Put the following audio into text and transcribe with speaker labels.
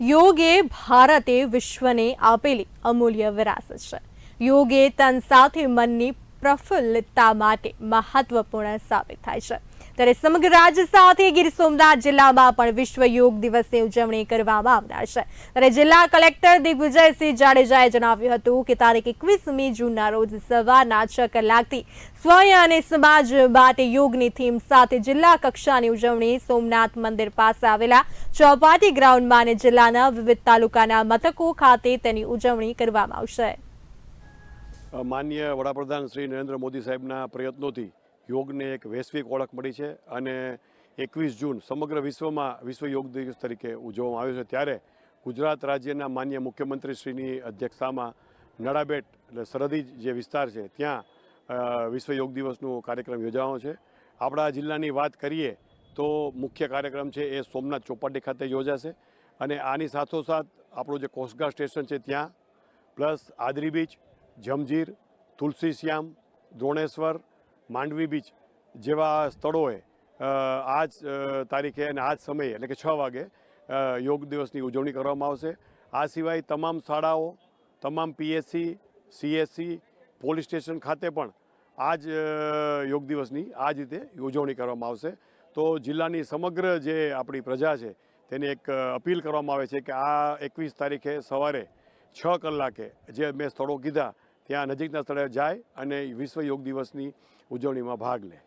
Speaker 1: યોગ ભારતે વિશ્વને આપેલી અમૂલ્ય વિરાસત છે. યોગે તન સાથે મનની પ્રફુલ્લતા માટે મહત્વપૂર્ણ સાબિત થાય છે. ત્યારે સમગ્ર રાજ્ય સાથે ગીર સોમનાથ જિલ્લામાં પણ વિશ્વ યોગ દિવસની ઉજવણી કરવામાં આવનાર છે. ત્યારે જિલ્લા કલેક્ટર દિગ્વિજયસિંહ જાડેજાએ જણાવ્યું હતું કે તારીખ એકવીસમી જૂનના રોજ સવારના છ કલાકથી સ્વયં અને સમાજ માટે યોગની થીમ સાથે જિલ્લા કક્ષાની ઉજવણી સોમનાથ મંદિર પાસે આવેલા ચોપાટી ગ્રાઉન્ડમાં અને જિલ્લાના વિવિધ તાલુકાના મથકો ખાતે તેની ઉજવણી કરવામાં આવશે.
Speaker 2: માનનીય વડાપ્રધાન શ્રી નરેન્દ્ર મોદી સાહેબના પ્રયત્નોથી યોગને એક વૈશ્વિક ઓળખ મળી છે અને એકવીસ જૂન સમગ્ર વિશ્વમાં વિશ્વ યોગ દિવસ તરીકે ઉજવવામાં આવ્યો છે. ત્યારે ગુજરાત રાજ્યના માન્ય મુખ્યમંત્રીશ્રીની અધ્યક્ષતામાં નડાબેટ એટલે સરહદી જે વિસ્તાર છે, ત્યાં વિશ્વ યોગ દિવસનો કાર્યક્રમ યોજાવાનો છે. આપણા જિલ્લાની વાત કરીએ તો મુખ્ય કાર્યક્રમ છે એ સોમનાથ ચોપાટી ખાતે યોજાશે અને આની સાથોસાથ આપણું જે કોસ્ટગાર્ડ સ્ટેશન છે ત્યાં, plus Adri beach Jamjir, Tulsi Shyam, Droneshwar, Mandvi beach જેવા સ્થળોએ આ જ તારીખે અને આ જ સમયે એટલે કે છ વાગે યોગ દિવસની ઉજવણી કરવામાં આવશે. આ સિવાય તમામ શાળાઓ, તમામ પીએસસી, સીએસસી, પોલીસ સ્ટેશન ખાતે પણ આ જ યોગ દિવસની આ જ રીતે ઉજવણી કરવામાં આવશે. તો જિલ્લાની સમગ્ર જે આપણી પ્રજા છે, તેને એક અપીલ કરવામાં આવે છે કે આ એકવીસ તારીખે સવારે છ કલાકે જે મેં સ્થળો કીધા, ત્યાં નજીકના સ્થળે જાય અને વિશ્વ યોગ દિવસની ઉજવણીમાં ભાગ લે.